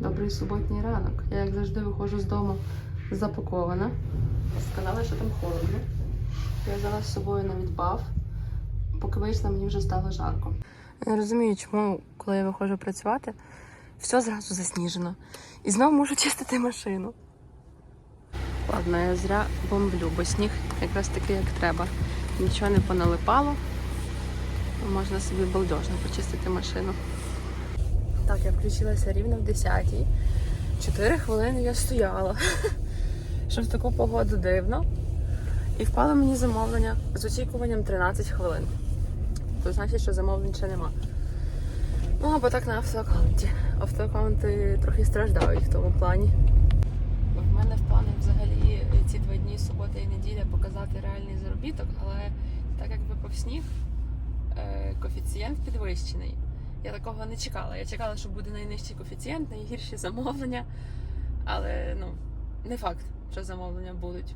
Добрий суботній ранок. Я, як завжди, виходжу з дому запакована. Сказали, що там холодно. Я взяла з собою навіть баф. Поки вийшла, мені вже стало жарко. Я не розумію, чому, коли я виходжу працювати, все зразу засніжено. І знову можу чистити машину. Ладно, я зря бомблю, бо сніг якраз такий, як треба. Нічого не поналипало. Можна собі балдежно почистити машину. Так, я включилася рівно в 10-й. Чотири хвилини я стояла. Що в таку погоду дивно. І впало мені замовлення з очікуванням 13 хвилин. То значить, що замовлень ще нема. Ну, або так на автоаккаунті. Автоаккаунти трохи страждають в тому плані. В мене в планах взагалі ці два дні, субота і неділя, показати реальний заробіток, але так як випав сніг, е, коефіцієнт підвищений. Я такого не чекала. Я чекала, що буде найнижчий коефіцієнт, найгірші замовлення. Але ну, не факт, що замовлення будуть.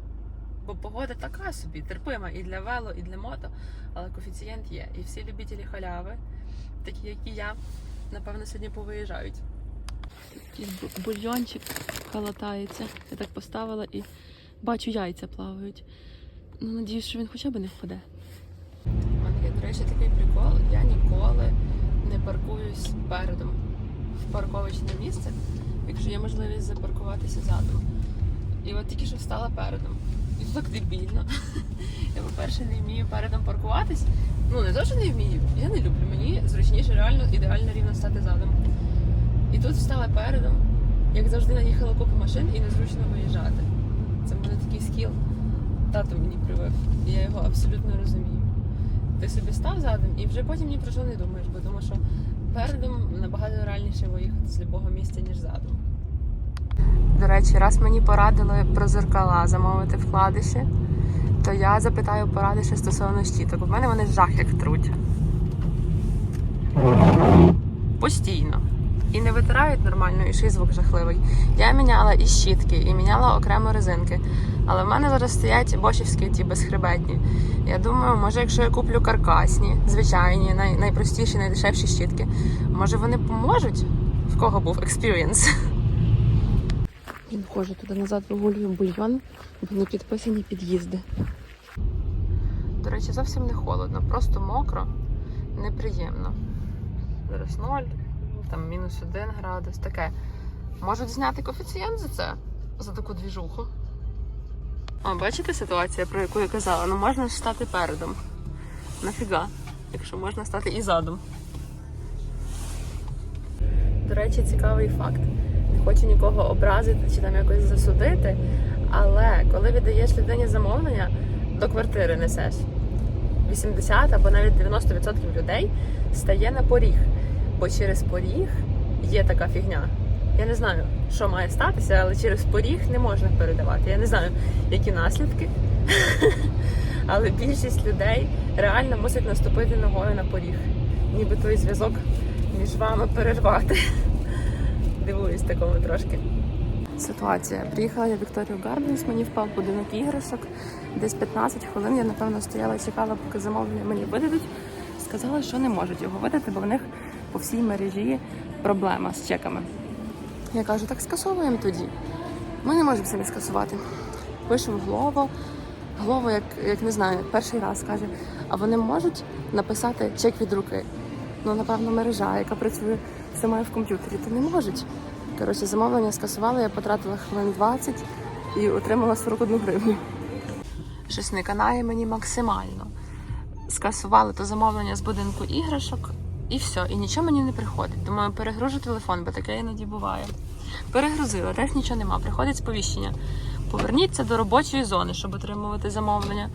Бо погода така собі, терпима і для вело, і для мото, але коефіцієнт є. І всі любителі халяви, такі як і я, напевно, сьогодні повиїжджають. Якийсь бу- бульйончик халатається. Я так поставила і бачу, яйця плавають. Ну, надіюсь, що він хоча б не впаде. У мене є, до речі, такий прикол. Я ніколи не паркуюсь передом в парковочне місце, якщо є можливість запаркуватися задом. І от тільки що встала передом. І так дебільно. Я, по-перше, не вмію передом паркуватись. Ну, не то, що не вмію, я не люблю. Мені зручніше реально ідеально рівно стати задом. І тут встала передом, як завжди наїхала купа машин і незручно виїжджати. Це в мене такий скіл. Тато мені привив. Я його абсолютно розумію. Ти собі став задом і вже потім ні про що не думаєш, бо тому що передом набагато реальніше виїхати з любого місця, ніж задом. До речі, раз мені порадили про зеркала замовити вкладиші, то я запитаю поради ще стосовно щіток. У мене вони жах як труть. Постійно. І не витирають нормально, і ще й звук жахливий. Я міняла і щітки, і міняла окремо резинки. Але в мене зараз стоять бошівські ті безхребетні. Я думаю, може, якщо я куплю каркасні, звичайні, най- найпростіші, найдешевші щітки, може вони поможуть? В кого був експірієнс? Виходжу туди назад вигулюю бульйон, бо не підписані під'їзди. До речі, зовсім не холодно, просто мокро, неприємно. Зараз ноль, там мінус один градус, таке. Можуть зняти коефіцієнт за це, за таку двіжуху. О, бачите ситуація, про яку я казала? Ну можна ж стати передом. Нафіга, якщо можна стати і задом. До речі, цікавий факт. Не хочу нікого образити чи там якось засудити. Але коли віддаєш людині замовлення, до квартири несеш. 80 або навіть 90% людей стає на поріг. Бо через поріг є така фігня. Я не знаю, що має статися, але через поріг не можна передавати. Я не знаю, які наслідки. Але більшість людей реально мусить наступити ногою на поріг. Ніби той зв'язок між вами перервати. Дивуюсь такому трошки. Ситуація. Приїхала я Вікторію Гарденс, мені впав будинок іграшок. Десь 15 хвилин я, напевно, стояла і чекала, поки замовлення мені видадуть. Сказали, що не можуть його видати, бо в них по всій мережі проблема з чеками. Я кажу, так скасовуємо тоді. Ми не можемо самі скасувати. Пишемо в Глово. Глово, як, як не знаю, перший раз каже, а вони можуть написати чек від руки. Ну, напевно, мережа, яка працює сама в комп'ютері, то не можуть. Коротше, замовлення скасували, я потратила хвилин 20 і отримала 41 гривню. Щось не канає мені максимально. Скасували то замовлення з будинку іграшок, і все, і нічого мені не приходить. Думаю, перегружу телефон, бо таке іноді буває. Перегрузила, теж нічого нема. Приходить сповіщення. Поверніться до робочої зони, щоб отримувати замовлення.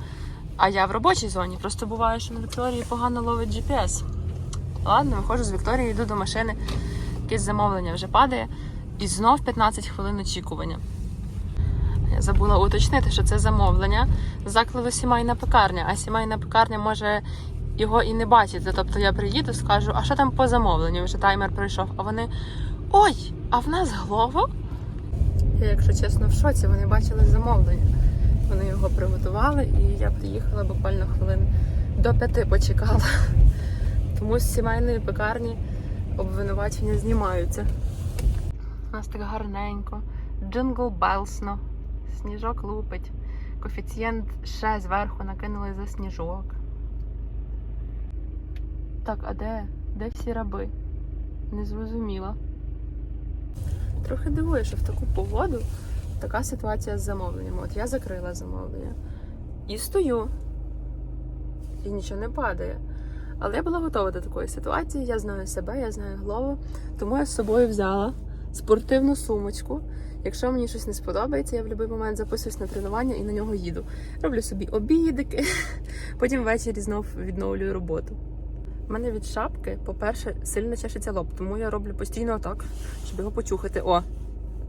А я в робочій зоні. Просто буває, що на Вікторії погано ловить GPS. Ладно, виходжу з Вікторії, йду до машини, якесь замовлення вже падає, і знов 15 хвилин очікування. Я забула уточнити, що це замовлення закладу сімейна пекарня, а сімейна пекарня може його і не бачити. Тобто я приїду, скажу, а що там по замовленню? Вже таймер пройшов. А вони ой, а в нас глово? Я, якщо чесно, в шоці, вони бачили замовлення. Вони його приготували, і я приїхала буквально хвилин до п'яти почекала. Тому з сімейної пекарні обвинувачення знімаються. У нас так гарненько. Джингл белсно. Сніжок лупить. Коефіцієнт ще зверху накинули за сніжок. Так, а де? Де всі раби? Не зрозуміла. Трохи дивує, що в таку погоду така ситуація з замовленням. От я закрила замовлення і стою, і нічого не падає. Але я була готова до такої ситуації. Я знаю себе, я знаю голову, тому я з собою взяла спортивну сумочку. Якщо мені щось не сподобається, я в будь-який момент записуюсь на тренування і на нього їду. Роблю собі обідики, потім ввечері знов відновлюю роботу. У мене від шапки, по-перше, сильно чешеться лоб, тому я роблю постійно отак, щоб його почухати. О,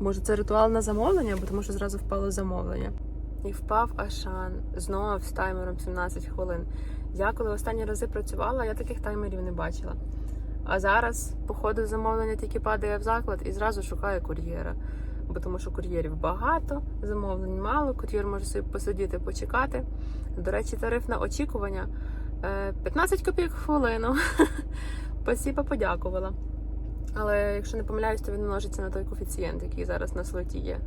може, це ритуал на замовлення, бо тому що зразу впало замовлення. І впав Ашан знову з таймером 17 хвилин. Я коли останні рази працювала, я таких таймерів не бачила. А зараз, по ходу замовлення, тільки падає в заклад і зразу шукає кур'єра. Бо тому що кур'єрів багато, замовлень мало, кур'єр може собі посидіти, почекати. До речі, тариф на очікування 15 копійок хвилину. Спасибо, подякувала. Але якщо не помиляюсь, то він множиться на той коефіцієнт, який зараз на слоті є.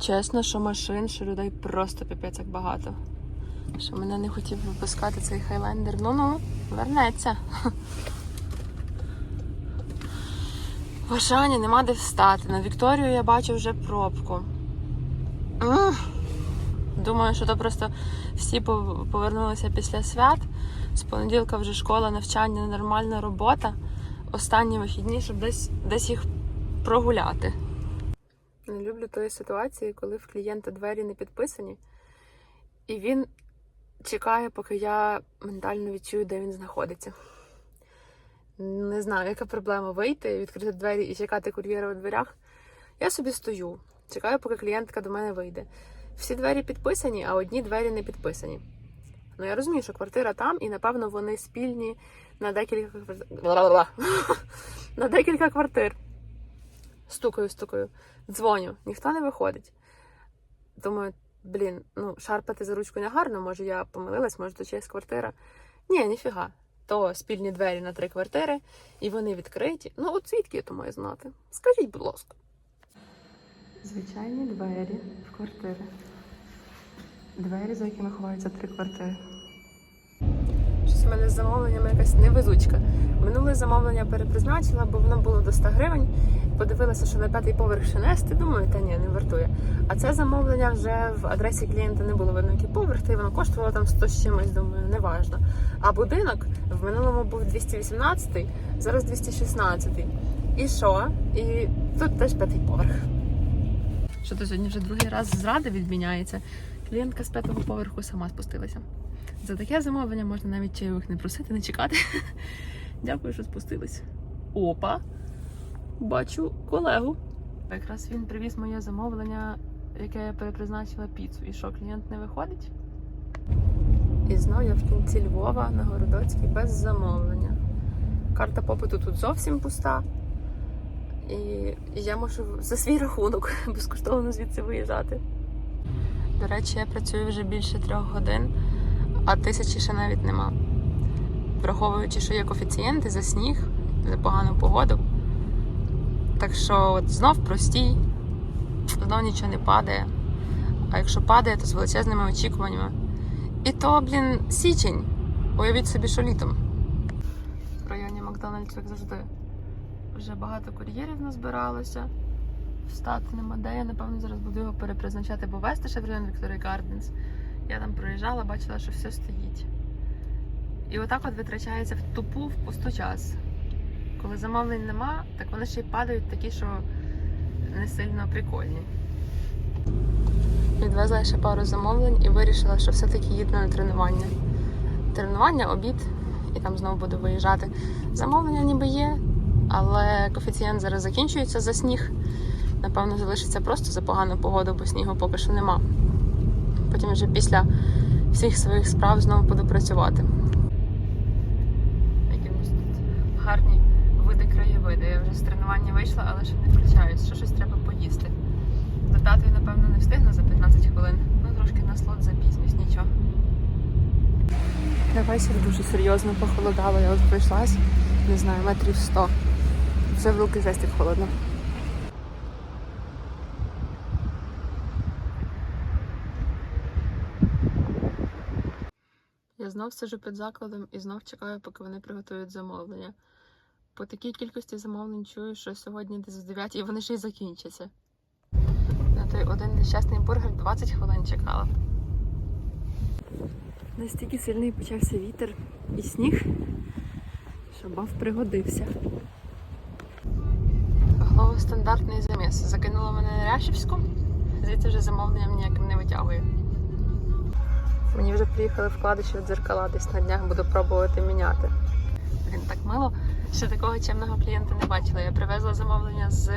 Чесно, що машин, що людей просто піпець як багато. Що мене не хотів випускати цей хайлендер. Ну-ну, вернеться. В Ашані нема де встати. На Вікторію я бачу вже пробку. Думаю, що то просто всі повернулися після свят. З понеділка вже школа, навчання, нормальна робота. Останні вихідні, щоб десь, десь їх прогуляти. Не люблю тої ситуації, коли в клієнта двері не підписані, і він чекає, поки я ментально відчую, де він знаходиться. Не знаю, яка проблема вийти, відкрити двері і чекати кур'єра у дверях. Я собі стою, чекаю, поки клієнтка до мене вийде. Всі двері підписані, а одні двері не підписані. Ну я розумію, що квартира там, і напевно вони спільні на декілька на декілька квартир. Стукаю, стукаю, дзвоню, ніхто не виходить. Думаю, блін, ну шарпати за ручку не гарно, може я помилилась, може то чиясь квартира. Ні, ніфіга. То спільні двері на три квартири, і вони відкриті. Ну, от звідки я то маю знати? Скажіть, будь ласка. Звичайні двері в квартири. Двері, за якими ховаються три квартири. Щось у мене з замовленнями якась невезучка. Минуле замовлення перепризначила, бо воно було до 100 гривень. Подивилася, що на п'ятий поверх ще нести. Думаю, та ні, не вартує. А це замовлення вже в адресі клієнта не було видно, який поверх, та й воно коштувало там 100 з чимось, думаю, неважно. А будинок в минулому був 218, зараз 216. І що? І тут теж п'ятий поверх. Що то сьогодні вже другий раз зрада відміняється. Клієнтка з п'ятого поверху сама спустилася. За таке замовлення можна навіть чайових не просити, не чекати. Дякую, що спустились. Опа! Бачу колегу. Якраз він привіз моє замовлення, яке я перепризначила піцу. І що, клієнт не виходить? І знову я в кінці Львова на Городоцькій без замовлення. Карта попиту тут зовсім пуста. І і я можу за свій рахунок безкоштовно звідси виїжджати. До речі, я працюю вже більше трьох годин, а тисячі ще навіть нема. Враховуючи, що є коефіцієнти за сніг, за погану погоду. Так що от знов простій, знов нічого не падає. А якщо падає, то з величезними очікуваннями. І то, блін, січень. Уявіть собі, що літом. В районі Макдональдсу, як завжди. Вже багато кур'єрів назбиралося. Встати нема де. Я напевно зараз буду його перепризначати, бо вести ще в район Victoria Gardens. Я там проїжджала, бачила, що все стоїть. І отак от витрачається в тупу, в пусту час. Коли замовлень нема, так вони ще й падають такі, що не сильно прикольні. Відвезла ще пару замовлень і вирішила, що все-таки їду на тренування. Тренування, обід, і там знову буду виїжджати. Замовлення ніби є, але коефіцієнт зараз закінчується за сніг. Напевно, залишиться просто за погану погоду, бо снігу поки що нема. Потім вже після всіх своїх справ знову буду працювати. Які у нас тут гарні види краєвиди. Я вже з тренування вийшла, але ще не включаюсь, що щось треба поїсти. До п'ятої, напевно, не встигну за 15 хвилин. Ну, трошки на слот запізнюсь, нічого. На вечір дуже серйозно похолодало. Я от пройшлась, не знаю, метрів 100. Вже в руки жесть холодно. Знов сижу під закладом і знов чекаю, поки вони приготують замовлення. По такій кількості замовлень чую, що сьогодні десь з 9 і вони ще й закінчаться. На той один нещасний бургер 20 хвилин чекала. Настільки сильний почався вітер і сніг, що бав пригодився. Голову стандартний заміс. Закинула мене на Ряшівську, звідти вже замовленням ніяким не витягує. Мені вже приїхали вкладиші від дзеркала, десь на днях буду пробувати міняти. Він так мило, ще такого чемного клієнта не бачила. Я привезла замовлення з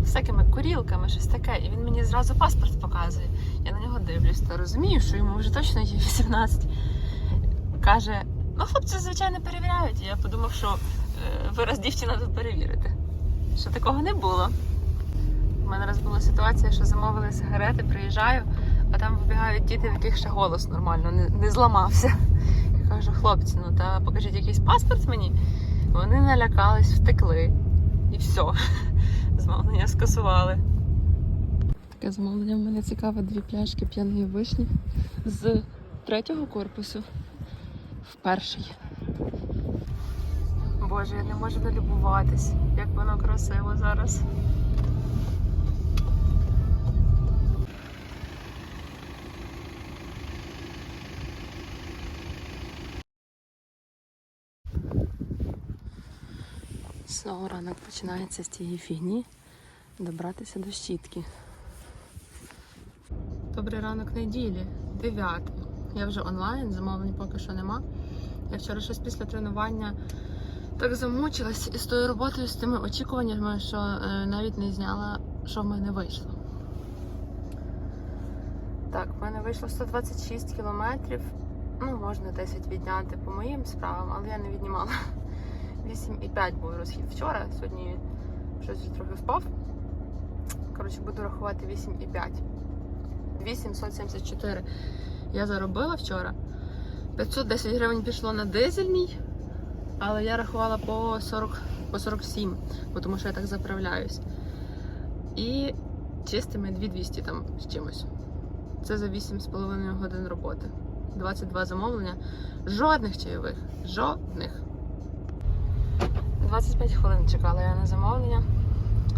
всякими курілками, щось таке, і він мені зразу паспорт показує. Я на нього дивлюсь та розумію, що йому вже точно є 18. Каже: ну хлопці, звичайно, перевіряють. Я подумав, що е, вираз дівчина тут перевірити. Що такого не було. У мене раз була ситуація, що замовили сигарети, приїжджаю, а там вибігають діти, в яких ще голос нормально не, не зламався. Я кажу, хлопці, ну та покажіть якийсь паспорт мені. Вони налякались, втекли. І все. Замовлення скасували. Таке замовлення в мене цікаве дві пляшки п'яної вишні з третього корпусу в перший. Боже, я не можу налюбуватись, як воно красиво зараз. Знову ранок починається з цієї фігні добратися до щітки. Добрий ранок неділі, 9. Я вже онлайн, замовлень поки що нема. Я вчора щось після тренування так замучилась із тою роботою, з тими очікуваннями, що е, навіть не зняла, що в мене вийшло. Так, в мене вийшло 126 кілометрів. Ну, можна 10 відняти по моїм справам, але я не віднімала. 8,5 був розхід вчора, сьогодні щось трохи впав. Коротше, буду рахувати 8,5. 874 я заробила вчора. 510 гривень пішло на дизельній, але я рахувала по 40, по 47, бо тому що я так заправляюсь. І чистими 2200 там з чимось. Це за 8,5 годин роботи. 22 замовлення. Жодних чайових. Жодних. 25 хвилин чекала я на замовлення.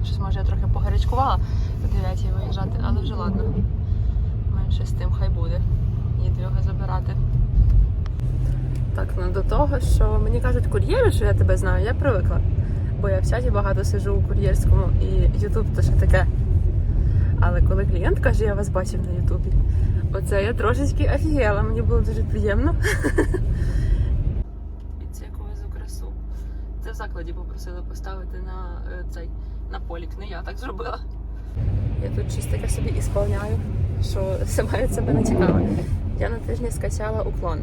Щось може я трохи погарячкувала о 9 виїжджати, але вже ладно. Менше з тим хай буде. Їду його забирати. Так, ну до того, що мені кажуть кур'єри, що я тебе знаю, я привикла. Бо я в чаті багато сижу у кур'єрському і Ютуб то ще таке. Але коли клієнт каже, я вас бачив на Ютубі, оце я трошечки офігела, мені було дуже приємно. Дивіться, яку везу красу. Це в закладі попросили поставити на е, цей на полік, не я так зробила. Я тут щось таке собі ісполняю, що все має себе не цікаве. Я на тижні скачала уклон,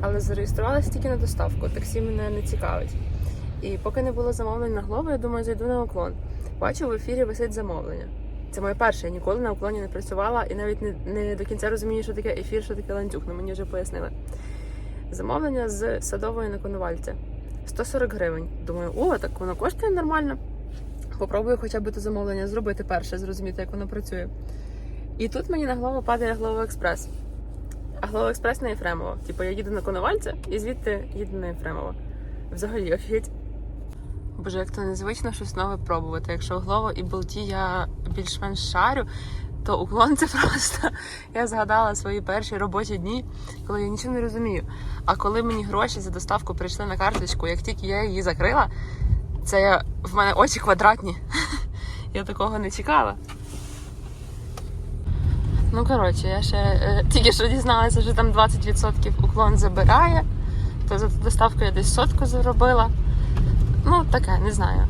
але зареєструвалася тільки на доставку. Таксі мене не цікавить. І поки не було замовлень на глобу, я думаю, зайду на уклон. Бачу, в ефірі висить замовлення. Це моє перше, я ніколи на уклоні не працювала і навіть не, не до кінця розумію, що таке ефір, що таке ланцюг. Ну мені вже пояснили. Замовлення з садової на Конувальця. 140 гривень. Думаю, о, так воно коштує нормально. Попробую хоча б це замовлення зробити перше, зрозуміти, як воно працює. І тут мені на голову падає Глово Експрес. А Глово Експрес на Єфремово. Типу я їду на Коновальця і звідти їду на Єфремово. Взагалі, офігеть. Боже, як то незвично щось нове пробувати. Якщо Глово і Болті я більш-менш шарю, то уклон це просто. Я згадала свої перші робочі дні, коли я нічого не розумію. А коли мені гроші за доставку прийшли на карточку, як тільки я її закрила, це в мене очі квадратні. Я такого не чекала. Ну, коротше, я ще е, тільки що дізналася, що там 20% уклон забирає, то за доставку я десь сотку заробила. Ну, таке, не знаю.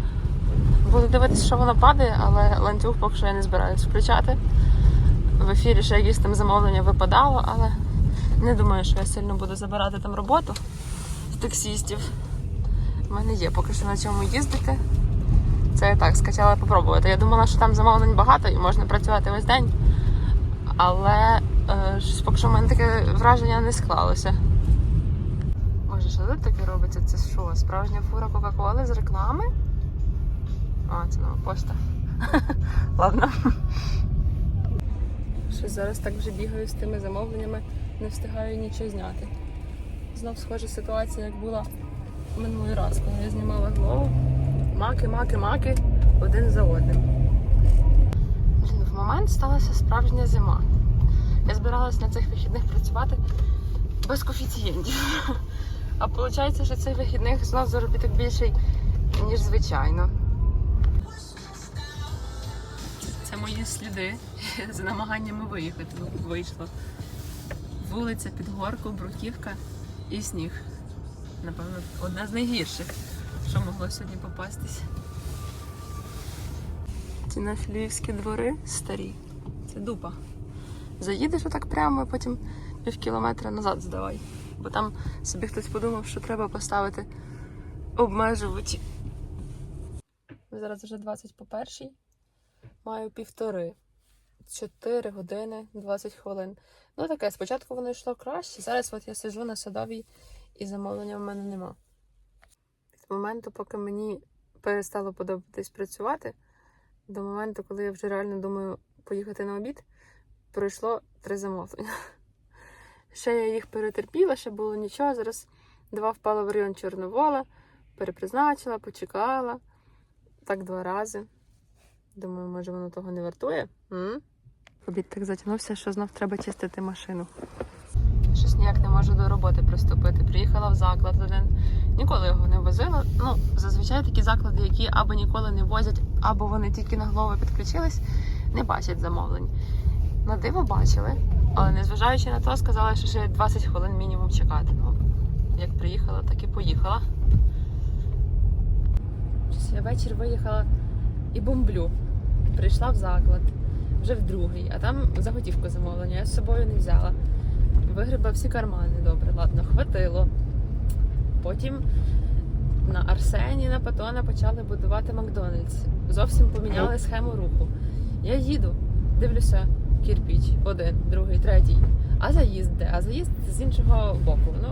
Буду дивитися, що воно падає, але ланцюг поки що я не збираюсь включати. В ефірі ще якісь там замовлення випадало, але не думаю, що я сильно буду забирати там роботу з таксістів. У мене є поки що на чому їздити. Це я так скачала попробувати. Я думала, що там замовлень багато і можна працювати весь день. Але е, поки що в мене таке враження не склалося. Боже, що тут таке робиться? Це що? Справжня фура Кока-Коли з реклами? А, це нова пошта. Ладно. Щось зараз так вже бігаю з тими замовленнями, не встигаю нічого зняти. Знов схожа ситуація, як була минулий раз, коли я знімала голову. Маки, маки, маки один за одним. Блін, в момент сталася справжня зима. Я збиралась на цих вихідних працювати без коефіцієнтів. А виходить, що цих вихідних знов заробіток більший, ніж звичайно. Це мої сліди з намаганнями виїхати. Вийшло. Вулиця під горку, бруківка і сніг. Напевно, одна з найгірших, що могло сьогодні попастись. Ці наші львівські двори старі. Це дупа. Заїдеш отак прямо, і потім пів кілометра назад здавай. Бо там собі хтось подумав, що треба поставити обмежувачі. Зараз вже 20 по першій. Маю півтори. 4 години 20 хвилин. Ну таке, спочатку воно йшло краще. Зараз от я сиджу на садовій і замовлення в мене нема. Від моменту, поки мені перестало подобатись працювати, до моменту, коли я вже реально думаю поїхати на обід, пройшло три замовлення. Ще я їх перетерпіла, ще було нічого. Зараз два впали в район Чорновола, перепризначила, почекала. Так два рази. Думаю, може воно того не вартує. М? Обід так затягнувся, що знов треба чистити машину. Щось ніяк не можу до роботи приступити. Приїхала в заклад один. Ніколи його не возила. Ну, зазвичай такі заклади, які або ніколи не возять, або вони тільки на голову підключились, не бачать замовлень. На диво бачили, але незважаючи на то, сказали, що ще 20 хвилин мінімум чекати. Ну, як приїхала, так і поїхала. Я вечір виїхала і бомблю. Прийшла в заклад вже в другий, а там заготівку замовлення. Я з собою не взяла. Вигребла всі кармани. Добре, ладно, хватило. Потім на Арсені, на Патона почали будувати Макдональдс. Зовсім поміняли схему руху. Я їду, дивлюся, кірпіч, один, другий, третій. А заїзд де? А заїзд з іншого боку. Ну,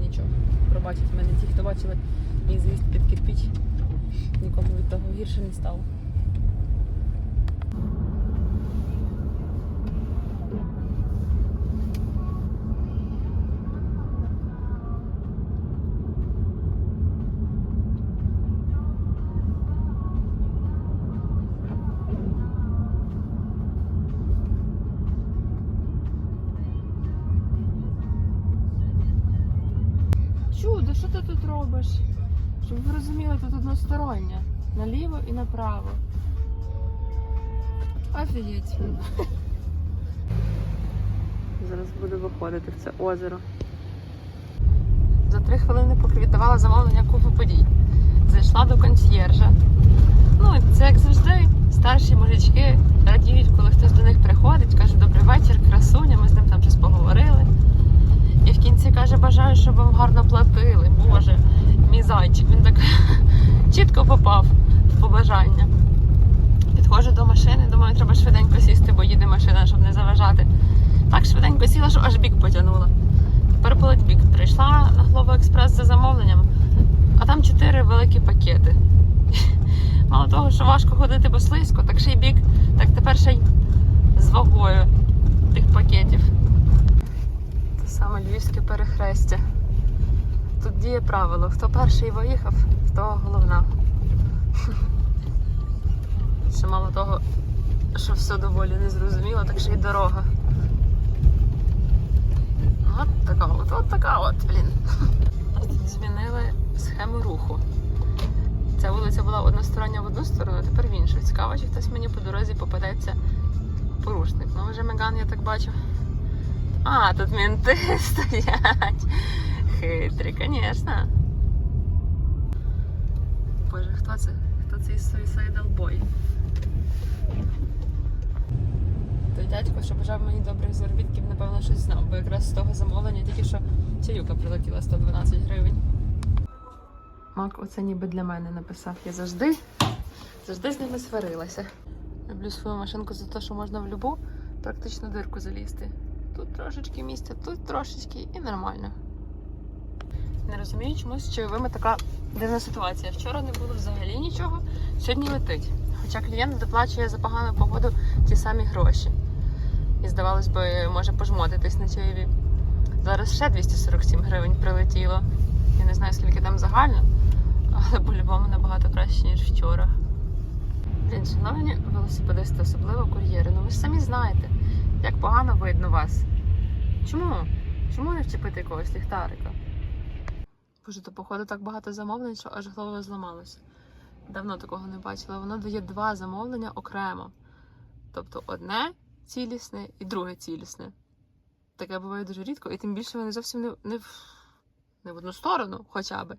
нічого. Пробачать мене ті, хто бачили мій заїзд під кірпіч. Нікому від того гірше не стало. Тут робиш? Щоб ви розуміли, тут одностороння. Наліво і направо. Офігеть. Зараз буду виходити в це озеро. За три хвилини, поки віддавала замовлення купу подій. Зайшла до консьєржа. Ну, це як завжди, старші мужички радіють, коли хтось до них приходить, каже, добрий вечір, красуня, ми з ним там щось поговорили. І в кінці каже, бажаю, щоб вам гарно платили. Боже, мій зайчик. Він так чітко попав в побажання. Підходжу до машини, думаю, треба швиденько сісти, бо їде машина, щоб не заважати. Так швиденько сіла, що аж бік потягнула. Тепер болить бік. Прийшла на Глобо Експрес за замовленням, а там чотири великі пакети. Мало того, що важко ходити, бо слизько, так ще й бік, так тепер ще й з вагою тих пакетів. Саме львівське перехрестя. Тут діє правило: хто перший виїхав, того головна. Ще мало того, що все доволі незрозуміло, так ще й дорога. От така от, от така от, блін. Тут змінили схему руху. Ця вулиця була одностороння в одну сторону, а тепер в іншу. Цікаво, чи хтось мені по дорозі попадеться порушник. Ну, вже Меган, я так бачу. А, тут менти стоять. Хитрі, звісно. Боже, хто це? Хто цей suicidal boy? Той дядько, що бажав мені добрих заробітків, напевно, щось знав, бо якраз з того замовлення тільки що чаюка прилетіла 112 гривень. Мак, оце ніби для мене написав. Я завжди, завжди з ними сварилася. Люблю свою машинку за те, що можна в любу практично дирку залізти. Тут трошечки місця, тут трошечки і нормально. Не розумію, чому з чайовими така дивна ситуація. Вчора не було взагалі нічого, сьогодні летить. Хоча клієнт доплачує за погану погоду ті самі гроші. І здавалось би, може пожмотитись на чайові. Зараз ще 247 гривень прилетіло. Я не знаю, скільки там загально, але по-любому набагато краще, ніж вчора. Блін, шановні велосипедисти, особливо кур'єри, ну ви ж самі знаєте, як погано видно вас. Чому? Чому не вчепити якогось ліхтарика? Боже, то походу так багато замовлень, що аж голова зламалася. Давно такого не бачила. Воно дає два замовлення окремо. Тобто одне цілісне і друге цілісне. Таке буває дуже рідко, і тим більше вони зовсім не, не, в, не в одну сторону, хоча би.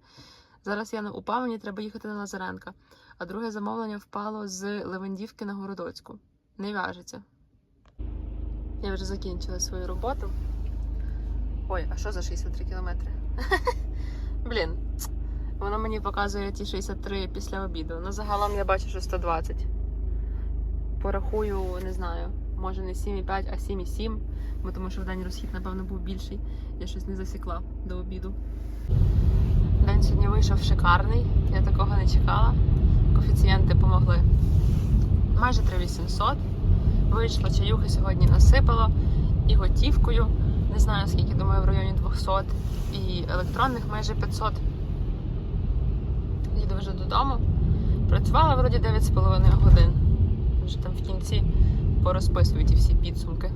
Зараз я на УПА, мені треба їхати на Лазаренка. А друге замовлення впало з Левандівки на Городоцьку. Не в'яжеться. Я вже закінчила свою роботу. Ой, а що за 63 кілометри? Блін, воно мені показує ті 63 після обіду. Ну, загалом я бачу, що 120. Порахую, не знаю, може не 7,5, а 7,7, бо тому що в день розхід, напевно, був більший. Я щось не засікла до обіду. День сьогодні вийшов шикарний, я такого не чекала. Коефіцієнти помогли. Майже 3800. Вийшло, чаюхи сьогодні насипала і готівкою. Не знаю скільки, думаю, в районі 200. І електронних майже 500. Їду вже додому. Працювала вроді 9,5 годин. Вже там в кінці порозписую і всі підсумки.